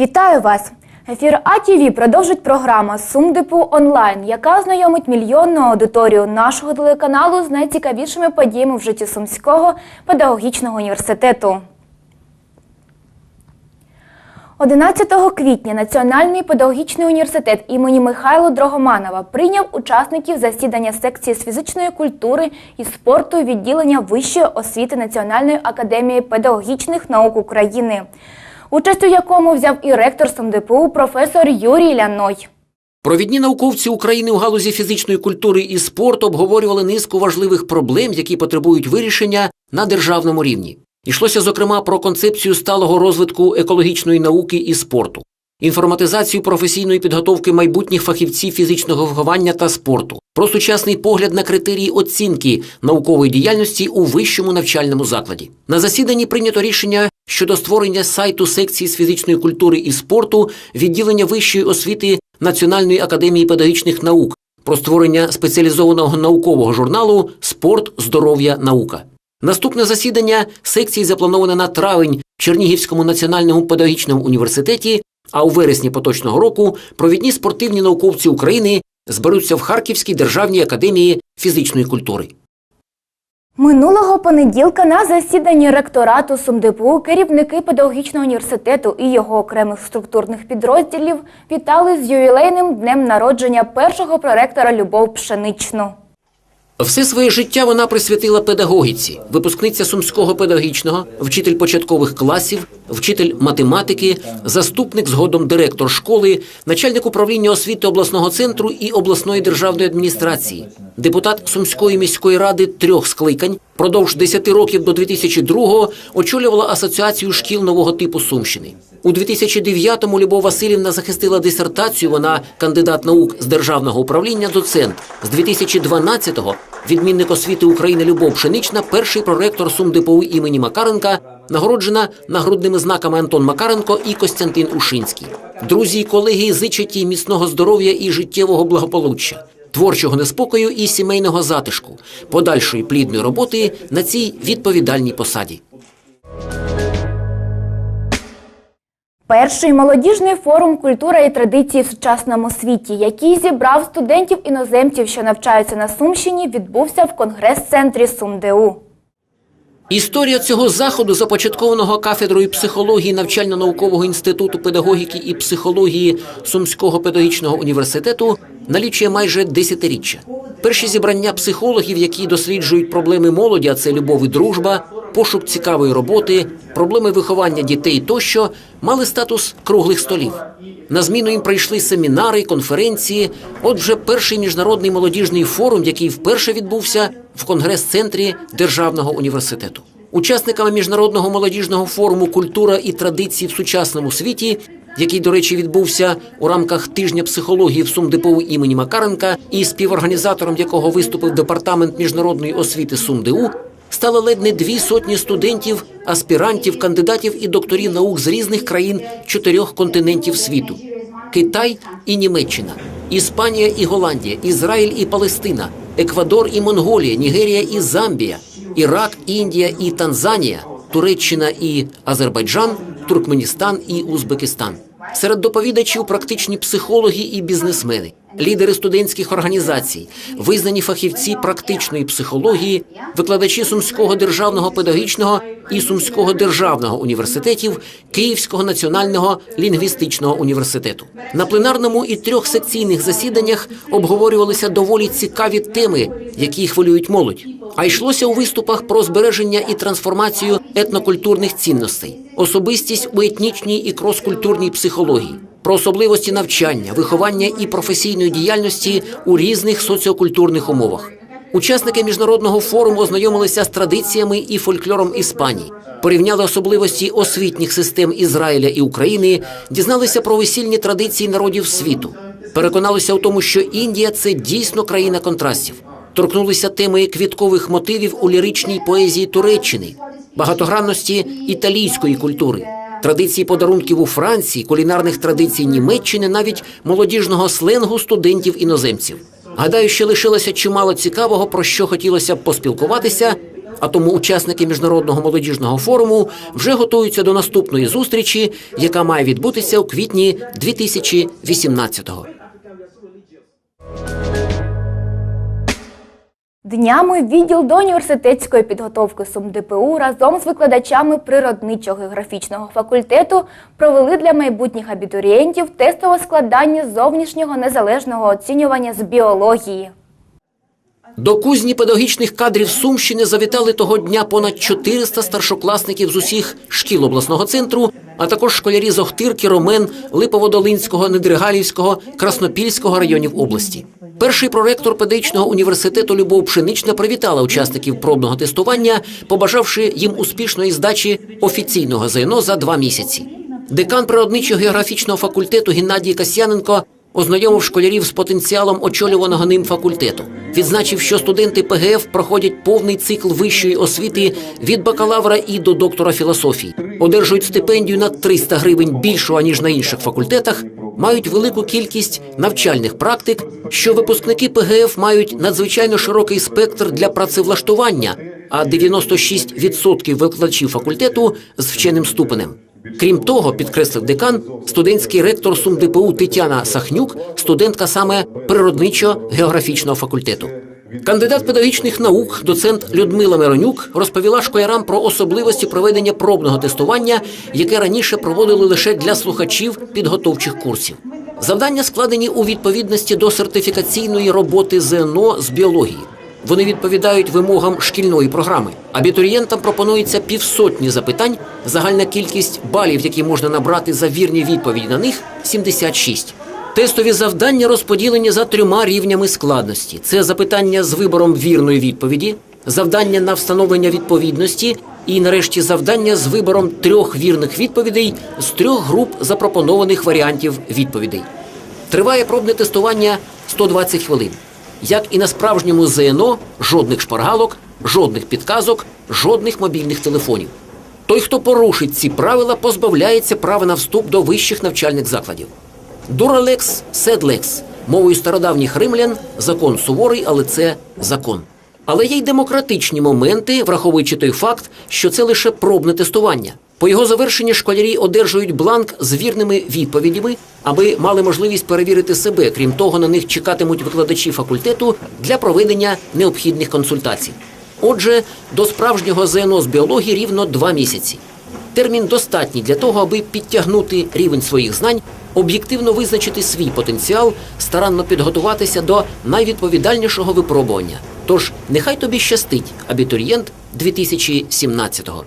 Вітаю вас! Ефір АТВ продовжить програма Сумдипу онлайн, яка знайомить мільйонну аудиторію нашого телеканалу з найцікавішими подіями в житті Сумського педагогічного університету. 11 квітня Національний педагогічний університет імені Михайла Дрогоманова прийняв учасників засідання секції з фізичної культури і спорту відділення Вищої освіти Національної академії педагогічних наук України, участь у якому взяв і ректор СМДПУ професор Юрій Ляной. Провідні науковці України у галузі фізичної культури і спорту обговорювали низку важливих проблем, які потребують вирішення на державному рівні. Йшлося, зокрема, про концепцію сталого розвитку екологічної науки і спорту, інформатизацію професійної підготовки майбутніх фахівців фізичного виховання та спорту, про сучасний погляд на критерії оцінки наукової діяльності у вищому навчальному закладі. На засіданні прийнято рішення щодо створення сайту секції з фізичної культури і спорту відділення вищої освіти Національної академії педагогічних наук про створення спеціалізованого наукового журналу Спорт, здоров'я, наука. Наступне засідання секції заплановане на травень в Чернігівському національному педагогічному університеті, а у вересні поточного року провідні спортивні науковці України зберуться в Харківській державній академії фізичної культури. Минулого понеділка на засіданні ректорату СумДПУ керівники педагогічного університету і його окремих структурних підрозділів вітали з ювілейним днем народження першого проректора Любов Пшеничну. Все своє життя вона присвятила педагогіці, випускниця сумського педагогічного, вчитель початкових класів, вчитель математики, заступник згодом директор школи, начальник управління освіти обласного центру і обласної державної адміністрації, депутат Сумської міської ради трьох скликань. Продовж 10 років до 2002-го очолювала асоціацію шкіл нового типу Сумщини. У 2009-му Любов Васильівна захистила дисертацію. Вона кандидат наук з державного управління, доцент. З 2012-го відмінник освіти України Любов Пшенична, перший проректор СумДПУ імені Макаренка, нагороджена нагрудними знаками Антон Макаренко і Костянтин Ушинський. Друзі і колеги зичать їй міцного здоров'я і життєвого благополуччя. Творчого неспокою і сімейного затишку, подальшої плідної роботи на цій відповідальній посаді. Перший молодіжний форум культура і традиції в сучасному світі, який зібрав студентів іноземців, що навчаються на Сумщині, відбувся в конгрес-центрі СумДУ. Історія цього заходу, започаткованого кафедрою психології навчально-наукового інституту педагогіки і психології Сумського педагогічного університету, налічує майже десятиріччя. Перші зібрання психологів, які досліджують проблеми молоді, а це любов і дружба, пошук цікавої роботи, проблеми виховання дітей тощо, мали статус круглих столів. На зміну їм прийшли семінари, конференції. От вже перший міжнародний молодіжний форум, який вперше відбувся в конгрес-центрі Державного університету. Учасниками міжнародного молодіжного форуму Культура і традиції в сучасному світі, який, до речі, відбувся у рамках тижня психології в СумДПУ імені Макаренка, і співорганізатором якого виступив департамент міжнародної освіти СумДУ, стали ледь не дві сотні студентів, аспірантів, кандидатів і докторів наук з різних країн чотирьох континентів світу: Китай і Німеччина, Іспанія і Голландія, Ізраїль і Палестина, Еквадор і Монголія, Нігерія і Замбія, Ірак, Індія і Танзанія, Туреччина і Азербайджан, Туркменістан і Узбекистан. Серед доповідачів практичні психологи і бізнесмени, лідери студентських організацій, визнані фахівці практичної психології, викладачі Сумського державного педагогічного і Сумського державного університетів Київського національного лінгвістичного університету. На пленарному і трьох секційних засіданнях обговорювалися доволі цікаві теми, які хвилюють молодь. А йшлося у виступах про збереження і трансформацію етнокультурних цінностей, особистість у етнічній і кроскультурній психології, про особливості навчання, виховання і професійної діяльності у різних соціокультурних умовах. Учасники міжнародного форуму ознайомилися з традиціями і фольклором Іспанії, порівняли особливості освітніх систем Ізраїля і України, дізналися про весільні традиції народів світу, переконалися у тому, що Індія це дійсно країна контрастів торкнулися теми квіткових мотивів у ліричній поезії Туреччини, багатогранності італійської культури, традиції подарунків у Франції, кулінарних традицій Німеччини, навіть молодіжного сленгу студентів іноземців. Гадаю, що лишилося чимало цікавого, про що хотілося б поспілкуватися. А тому учасники міжнародного молодіжного форуму вже готуються до наступної зустрічі, яка має відбутися у квітні 2018-го. Днями відділ до університетської підготовки СумДПУ разом з викладачами природничого графічного факультету провели для майбутніх абітурієнтів тестове складання зовнішнього незалежного оцінювання з біології. До кузні педагогічних кадрів Сумщини завітали того дня понад 400 старшокласників з усіх шкіл обласного центру, а також школярі з Охтирки, Ромен, Липоводолинського, Недригалівського, Краснопільського районів області. Перший проректор педагогічного університету Любов Пшенична привітала учасників пробного тестування, побажавши їм успішної здачі офіційного ЗНО за два місяці. Декан природничого географічного факультету Геннадій Касьяненко ознайомив школярів з потенціалом очолюваного ним факультету. Відзначив, що студенти ПГФ проходять повний цикл вищої освіти від бакалавра і до доктора філософії, одержують стипендію на 300 гривень більшого ніж на інших факультетах, мають велику кількість навчальних практик, що випускники ПГФ мають надзвичайно широкий спектр для працевлаштування, а 96% викладачів факультету з вченим ступенем. Крім того, підкреслив декан, студентський ректор СумДПУ Тетяна Сахнюк, студентка саме природничо-географічного факультету. Кандидат педагогічних наук, доцент Людмила Миронюк, розповіла школярам про особливості проведення пробного тестування, яке раніше проводили лише для слухачів підготовчих курсів. Завдання складені у відповідності до сертифікаційної роботи ЗНО з біології. Вони відповідають вимогам шкільної програми. Абітурієнтам пропонується півсотні запитань. Загальна кількість балів, які можна набрати за вірні відповіді на них 76. Тестові завдання розподілені за трьома рівнями складності: це запитання з вибором вірної відповіді, завдання на встановлення відповідності і, нарешті, завдання з вибором трьох вірних відповідей з трьох груп запропонованих варіантів відповідей. Триває пробне тестування 120 хвилин. Як і на справжньому ЗНО, жодних шпаргалок, жодних підказок, жодних мобільних телефонів. Той, хто порушить ці правила, позбавляється права на вступ до вищих навчальних закладів. Дуралекс, седлекс. Мовою стародавніх римлян закон суворий, але це закон. Але є й демократичні моменти, враховуючи той факт, що це лише пробне тестування. По його завершенні школярі одержують бланк з вірними відповідями, аби мали можливість перевірити себе. Крім того, на них чекатимуть викладачі факультету для проведення необхідних консультацій. Отже, до справжнього ЗНО з біології рівно два місяці. Термін достатній для того, аби підтягнути рівень своїх знань, об'єктивно визначити свій потенціал, старанно підготуватися до найвідповідальнішого випробування. Тож нехай тобі щастить, абітурієнт 2017-го.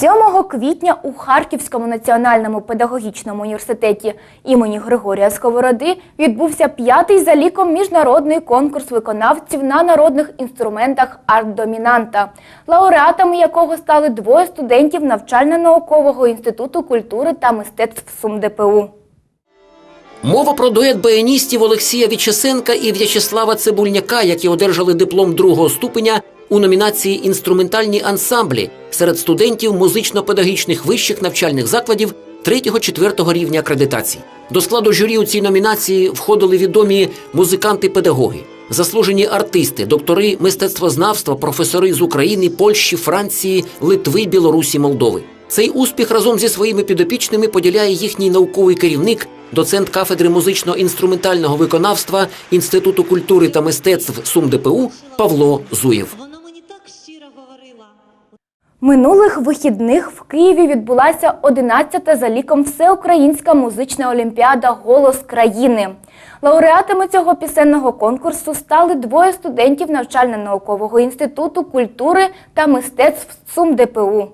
7 квітня у Харківському національному педагогічному університеті імені Григорія Сковороди відбувся п'ятий за ліком міжнародний конкурс виконавців на народних інструментах арт-домінанта, лауреатами якого стали двоє студентів навчально-наукового інституту культури та мистецтв СумДПУ. Мова про дует баяністів Олексія Вічесенка і В'ячеслава Цибульняка, які одержали диплом другого ступеня у номінації Інструментальні ансамблі серед студентів музично-педагогічних вищих навчальних закладів 3-4 рівня акредитації. До складу журі у цій номінації входили відомі музиканти-педагоги, заслужені артисти, доктори мистецтвознавства, професори з України, Польщі, Франції, Литви, Білорусі, Молдови. Цей успіх разом зі своїми підопічними поділяє їхній науковий керівник, доцент кафедри музично-інструментального виконавства Інституту культури та мистецтв СумДПУ Павло Зуєв. Вона мені так щиро говорила. Минулих вихідних в Києві відбулася 11-та за ліком Всеукраїнська музична олімпіада Голос країни. Лауреатами цього пісенного конкурсу стали двоє студентів навчально-наукового інституту культури та мистецтв СумДПУ.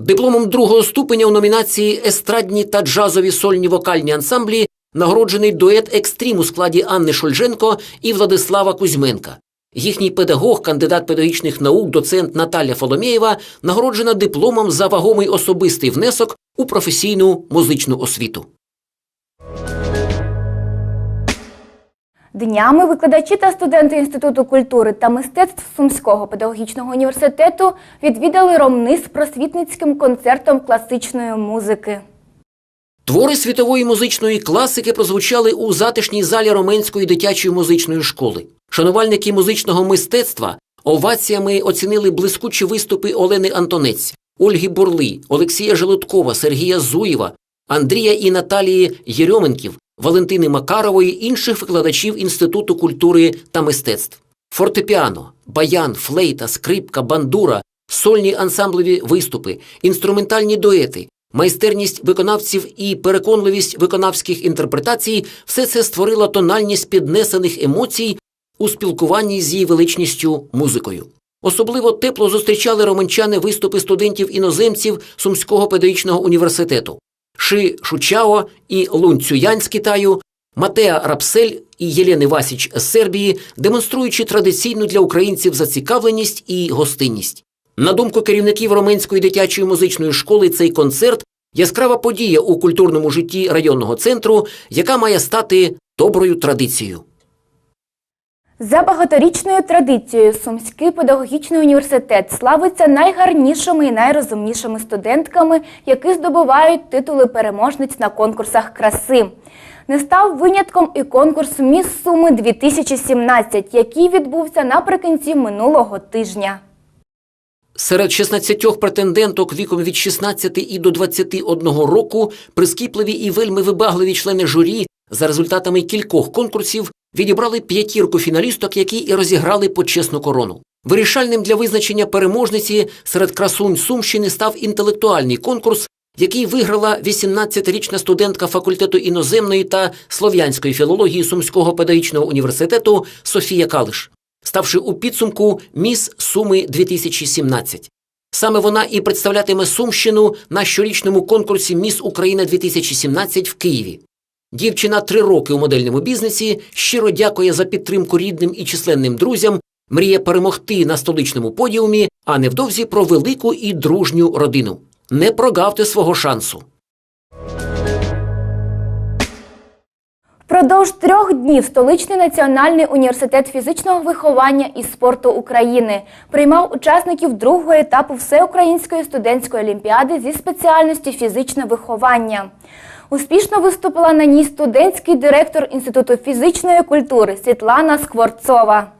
Дипломом другого ступеня у номінації Естрадні та джазові сольні вокальні ансамблі нагороджений дует Екстрім у складі Анни Шульженко і Владислава Кузьменка. Їхній педагог, кандидат педагогічних наук, доцент Наталя Фоломєєва нагороджена дипломом за вагомий особистий внесок у професійну музичну освіту. Днями викладачі та студенти Інституту культури та мистецтв Сумського педагогічного університету відвідали Ромни з просвітницьким концертом класичної музики. Твори світової музичної класики прозвучали у затишній залі Роменської дитячої музичної школи. Шанувальники музичного мистецтва оваціями оцінили блискучі виступи Олени Антонець, Ольги Бурли, Олексія Желудкова, Сергія Зуєва, Андрія і Наталії Єрьоменків, Валентини Макарової, інших викладачів Інституту культури та мистецтв. Фортепіано, баян, флейта, скрипка, бандура, сольні ансамблеві виступи, інструментальні дуети, майстерність виконавців і переконливість виконавських інтерпретацій все це створило тональність піднесених емоцій у спілкуванні з її величністю музикою. Особливо тепло зустрічали романчани виступи студентів-іноземців Сумського педагогічного університету Ши Шучао і Лунь Цюянь з Китаю, Матеа Рапсель і Єлени Васіч з Сербії, демонструючи традиційну для українців зацікавленість і гостинність. На думку керівників Роменської дитячої музичної школи, цей концерт яскрава подія у культурному житті районного центру, яка має стати доброю традицією. За багаторічною традицією Сумський педагогічний університет славиться найгарнішими і найрозумнішими студентками, які здобувають титули переможниць на конкурсах краси. Не став винятком і конкурс Міс Суми 2017, який відбувся наприкінці минулого тижня. Серед 16 претенденток віком від 16 і до 21 року прискіпливі і вельми вибагливі члени журі за результатами кількох конкурсів відібрали п'ятірку фіналісток, які і розіграли почесну корону. Вирішальним для визначення переможниці серед красунь Сумщини став інтелектуальний конкурс, який виграла 18-річна студентка факультету іноземної та слов'янської філології Сумського педагогічного університету Софія Калиш ставши у підсумку Міс Суми 2017. Саме вона і представлятиме Сумщину на щорічному конкурсі Міс Україна 2017 в Києві. Дівчина три роки у модельному бізнесі щиро дякує за підтримку рідним і численним друзям, мріє перемогти на столичному подіумі, а невдовзі про велику і дружню родину. Не прогавте свого шансу. Впродовж трьох днів столичний національний університет фізичного виховання і спорту України приймав учасників другого етапу всеукраїнської студентської олімпіади зі спеціальності фізичне виховання. Успішно виступила на ній студентський директор Інституту фізичної культури Світлана Скворцова.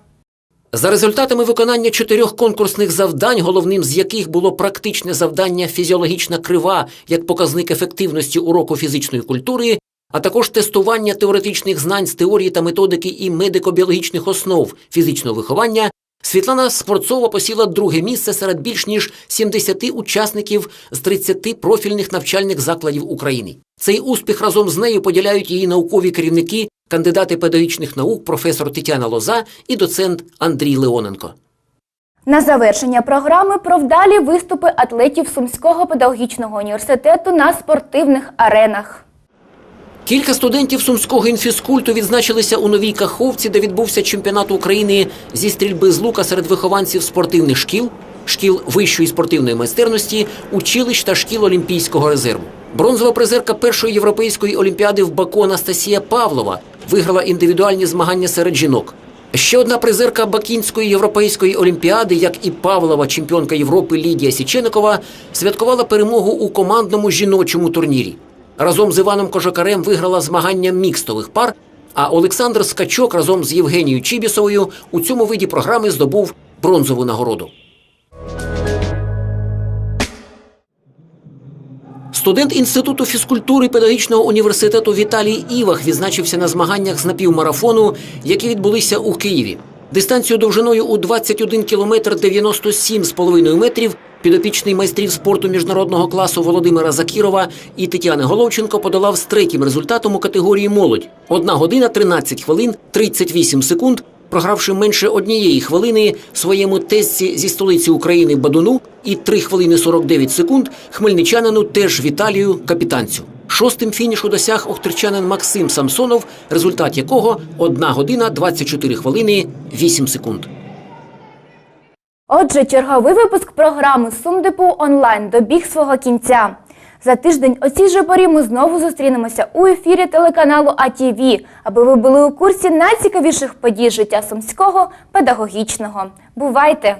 За результатами виконання чотирьох конкурсних завдань, головним з яких було практичне завдання фізіологічна крива як показник ефективності уроку фізичної культури, а також тестування теоретичних знань з теорії та методики і медико-біологічних основ фізичного виховання, Світлана Скворцова посіла друге місце серед більш ніж 70 учасників з 30 профільних навчальних закладів України. Цей успіх разом з нею поділяють її наукові керівники, кандидати педагогічних наук, професор Тетяна Лоза і доцент Андрій Леоненко. На завершення програми про вдалі виступи атлетів Сумського педагогічного університету на спортивних аренах. Кілька студентів сумського інфіскульту відзначилися у новій Каховці, де відбувся чемпіонат України зі стрільби з лука серед вихованців спортивних шкіл, шкіл вищої спортивної майстерності, училищ та шкіл Олімпійського резерву. Бронзова призерка першої європейської олімпіади в Баку Анастасія Павлова виграла індивідуальні змагання серед жінок. Ще одна призерка Бакінської європейської олімпіади, як і Павлова, чемпіонка Європи Лідія Січеникова, святкувала перемогу у командному жіночому турнірі. Разом з Іваном Кожакарем виграла змагання мікстових пар, а Олександр Скачок разом з Євгенією Чібісовою у цьому виді програми здобув бронзову нагороду. Студент Інституту фізкультури педагогічного університету Віталій Івах відзначився на змаганнях з напівмарафону, які відбулися у Києві. Дистанцію довжиною у 21 кілометр 97,5 метрів підопічний майстрів спорту міжнародного класу Володимира Закірова і Тетяни Головченко подолав з третім результатом у категорії молодь 1 година 13 хвилин 38 секунд, програвши менше однієї хвилини своєму тестці зі столиці України Бадуну і 3 хвилини 49 секунд хмельничанину теж Віталію Капітанцю. Шостим фінішу досяг охтирчанин Максим Самсонов, результат якого 1 година 24 хвилини 8 секунд. Отже, черговий випуск програми Сумдепу онлайн добіг свого кінця. За тиждень о цій же порі ми знову зустрінемося у ефірі телеканалу АТВ, аби ви були у курсі найцікавіших подій життя сумського педагогічного. Бувайте!